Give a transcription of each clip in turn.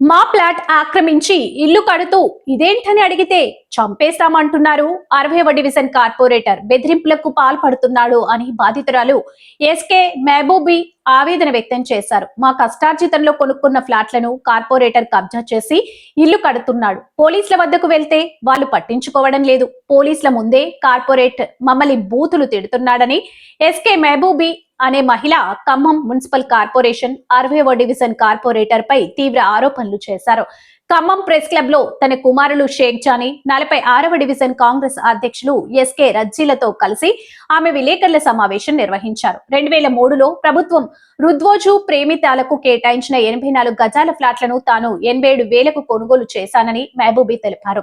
మా ప్లాట్ ఆక్రమించి ఇల్లు కడుతూ ఇదేంటని అడిగితే చంపేస్తామంటున్నారు. అరవైవ డివిజన్ కార్పొరేటర్ బెదిరింపులకు పాల్పడుతున్నాడు అని బాధితురాలు ఎస్కే మహబూబీ ఆవేదన వ్యక్తం చేశారు. మా కష్టార్జితంలో కొనుక్కున్న ఫ్లాట్లను కార్పొరేటర్ కబ్జా చేసి ఇల్లు కడుతున్నాడు. పోలీసుల వద్దకు వెళ్తే వాళ్ళు పట్టించుకోవడం లేదు. పోలీసుల ముందే కార్పొరేట్ మమ్మల్ని బూతులు తిడుతున్నాడని ఎస్కే మహబూబీ అనే మహిళ ఖమ్మం మున్సిపల్ కార్పొరేషన్ అరవైవ డివిజన్ కార్పొరేటర్ పై తీవ్ర ఆరోపణలు చేశారు. ఖమ్మం ప్రెస్ క్లబ్లో తన కుమారులు షేక్ జానీ నలభై ఆరవ డివిజన్ కాంగ్రెస్ అధ్యక్షులు ఎస్కే రజ్జీలతో కలిసి ఆమె విలేకరుల సమావేశం నిర్వహించారు. రెండు వేల మూడులో ప్రభుత్వం రుద్వోజు ప్రేమితాలకు కేటాయించిన ఎనభై నాలుగు గజాల ఫ్లాట్లను తాను ఎనభై ఏడు వేలకు కొనుగోలు చేశానని మహబూబీ తెలిపారు.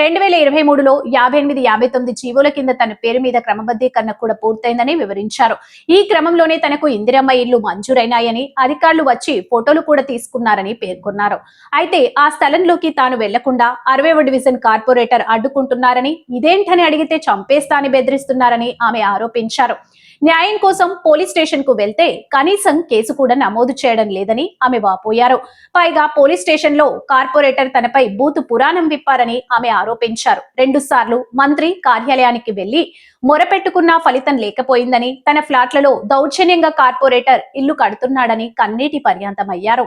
రెండు వేల ఇరవై మూడులో యాభై ఎనిమిది యాభై తొమ్మిది జీవోల కింద తన పేరు మీద క్రమబద్ధీకరణ కూడా పూర్తయిందని వివరించారు. ఈ క్రమంలోనే తనకు ఇందిరమ్మ ఇల్లు మంజూరైనాయని అధికారులు వచ్చి ఫోటోలు కూడా తీసుకున్నారని పేర్కొన్నారు. అయితే ఆ స్థలంలోకి తాను వెళ్ళకుండా అరవై డివిజన్ కార్పొరేటర్ అడ్డుకుంటున్నారని ఇదేంటని అడిగితే చంపేస్తా అని బెదిరిస్తున్నారని ఆమె ఆరోపించారు. న్యాయం కోసం పోలీస్ స్టేషన్కు వెళ్తే కనీసం కేసు కూడా నమోదు చేయడం లేదని ఆమె వాపోయారు. పైగా పోలీస్ స్టేషన్లో కార్పొరేటర్ తనపై బూతు పురాణం విప్పారని ఆమె ఆరోపించారు. రెండు సార్లు మంత్రి కార్యాలయానికి వెళ్ళి మొరపెట్టుకున్నా ఫలితం లేకపోయిందని తన ఫ్లాట్లలో దౌర్జన్యంగా కార్పొరేటర్ ఇల్లు కడుతున్నాడని కన్నీటి పర్యాంతమయ్యారు.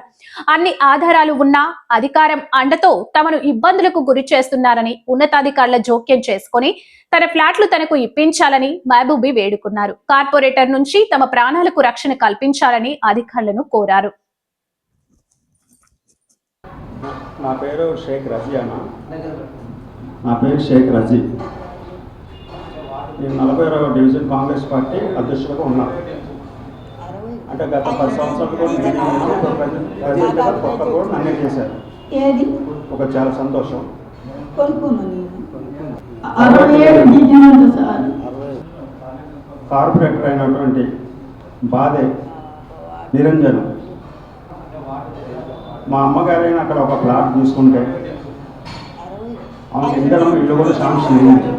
అన్ని ఆధారాలు ఉన్నా అధికారం అండతో తమను ఇబ్బందులకు గురి చేస్తున్నారని ఉన్నతాధికారుల జోక్యం చేసుకొని తన ఫ్లాట్లు తనకు ఇప్పించాలని మహబూబీ వేడుకున్నారు. కార్పొరేటర్ నుంచి తమ ప్రాణాలకు రక్షణ కల్పించాలని అధికారులను కోరారు. నా పేరు షేక్ రజియానా నా పేరు షేక్ రజీ. నేను నలభై డివిజన్ కాంగ్రెస్ పార్టీ ఉన్నాను అంటే గత పది సంవత్సరాలు కూడా నేనే ఉన్నాను ఇప్పుడు ప్రజెంట్ ప్రజెంట్గా కొత్త కూడా నన్నే చేశారు. ఏది? ఒక చాలా సంతోషం. కార్పొరేటర్ అయినటువంటి బాధే నిరంజన్. మా అమ్మగారైనా అక్కడ ఒక ప్లాట్ తీసుకుంటే ఆమె ఇంధనం ఇల్లు కూడా శాంక్షన్ అయింది.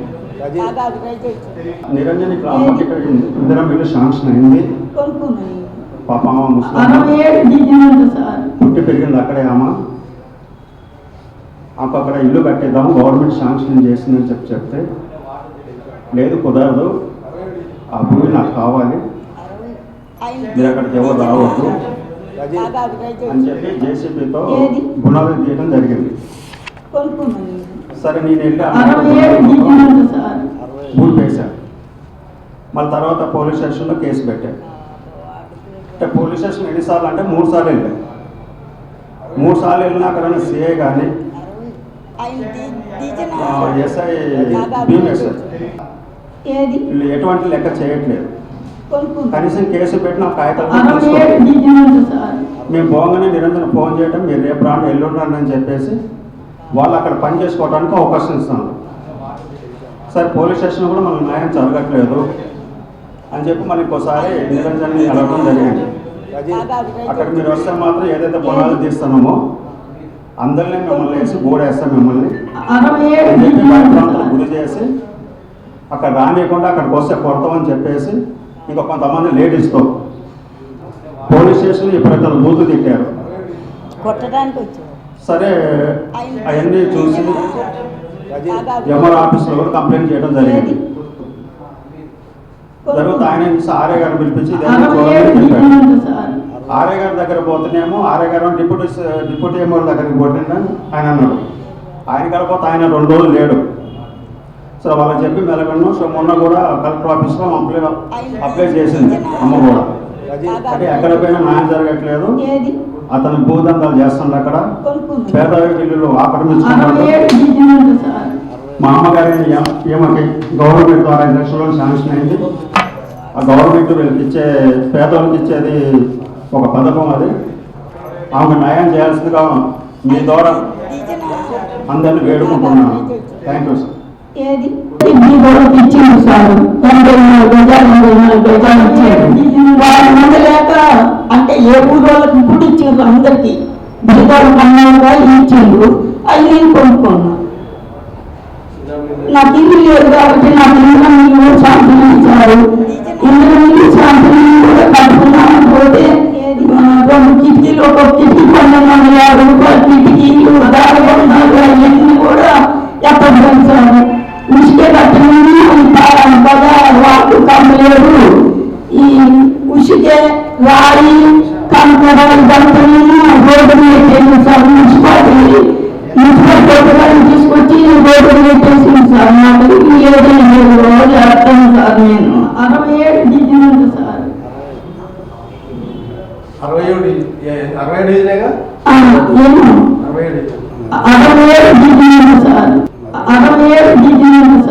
నిరంజన్ ఇక్కడ అమ్మకి ఇక్కడ ఇంధనం ఇల్లు శాంక్షన్ అయింది. పాప ముస్లిం పుట్టి పెరిగింది అక్కడే ఆమె. అక్కడ ఇల్లు కట్టేద్దాం గవర్నమెంట్ శాంక్షన్ చేసిందని చెప్పి చెప్తే లేదు కుదరదు ఆ భూమి నాకు కావాలి మీరు అక్కడికి ఎవరు రావద్దు అని చెప్పి జేసీబీతో ఏది? గుణాలు తీయడం జరిగింది. సరే నేను వెళ్ళి భూమి వేశాను మళ్ళీ తర్వాత పోలీస్ స్టేషన్లో కేసు పెట్టాను అంటే పోలీస్ స్టేషన్ ఎన్నిసార్లు అంటే మూడు సార్లు వెళ్ళాను మూడు సార్లు వెళ్ళినా అక్కడ సిఐ కానీ ఏది? ఎటువంటి లెక్క చేయట్లేదు. కనీసం కేసు పెట్టిన కాగితాలు మేము పోగానే నిరంతరం ఫోన్ చేయడం మీరు రేపు రాండి ఎల్లుండి అని చెప్పేసి వాళ్ళు అక్కడ పని చేసుకోవడానికి అవకాశం ఇస్తున్నారు సరే పోలీస్ స్టేషన్ కూడా మనకు న్యాయం జరగట్లేదు అని చెప్పి మళ్ళీ ఇంకోసారి నిరంజన్ని అడగడం జరిగింది. అక్కడ మీరు వస్తే మాత్రం ఏదైతే పొలాలు తీస్తున్నామో అందరినీ మిమ్మల్ని వేసి గోడేస్తాం మిమ్మల్ని సార్ గురి చేసి అక్కడ రానియకుండా అక్కడికి వస్తే కొడతామని చెప్పేసి ఇంకా కొంతమంది లేడీస్తో పోలీస్ స్టేషన్ ఇప్పుడు బూతు తిట్టారు. సరే అవన్నీ చూసి ఎంఆర్ ఆఫీస్లో కూడా కంప్లైంట్ చేయడం జరిగింది. తర్వాత ఆయన చూసి ఆర్ఏ గారిని పిలిపించి ఆర్ఏ గారి దగ్గర పోతేనేమో RA garu deputy deputy MR దగ్గరికి పోతుండే ఆయన అన్నాడు. ఆయన కాడ పోతే ఆయన రెండు రోజులు లేడు. సో వాళ్ళకి చెప్పి మెలగను సో మొన్న కూడా కలెక్టర్ ఆఫీస్లో అప్లై అప్లై చేసింది అమ్మ కూడా. అంటే ఎక్కడ పోయినా న్యాయం జరగట్లేదు. అతను భూదందాలు చేస్తుండే అక్కడ. పేద ఇల్లు ఆక్రమించుకున్నాడు. మా అమ్మగారి ఈమెకి గవర్నమెంట్ ద్వారా లక్షలు శాంక్షన్ అయింది. ఆ గవర్నమెంట్ వీళ్ళకి ఇచ్చే పేదవాళ్ళకి ఇచ్చేది ఒక పథకం అది. ఆమె న్యాయం చేయాల్సిందిగా మీ ద్వారా అందరిని వేడుకుంటున్నాను. థ్యాంక్ యూ సార్ ఏది? ఇచ్చింది సార్. తొంభై నాలుగు గజాలు ఎనభై నాలుగు గజాలు ఇచ్చారు. వాళ్ళు ఉండలేక అంటే ఏ ఊరు ఇప్పుడు ఇచ్చారు అందరికి? బీదాలు కన్నాగా ఇచ్చిండ్రు అవి నేను కొనుక్కున్నాను నాకు ఇల్లు లేదు కాబట్టి నాకు ఇంద్రం ఇల్లు శాంతిని ఇచ్చారు. ఇంద్రం ఇల్లు శాంతిని కూడా కట్టుకున్నాను వేల రూపాయలు ఇంటికి ఇవన్నీ కూడా ఎప్పటి సంవత్సరాలు ఉసికే కట్టింది బాగా వాడు కమ్మలేదు ఈ ఉసికే రాయి కనుక దంపతులు రోడ్డు మీద తెలుసాము అరవై ఏడు అరవై ఏడు ఏజీనేగా అరవై ఏడు అరవై ఏడు అరవై ఏడు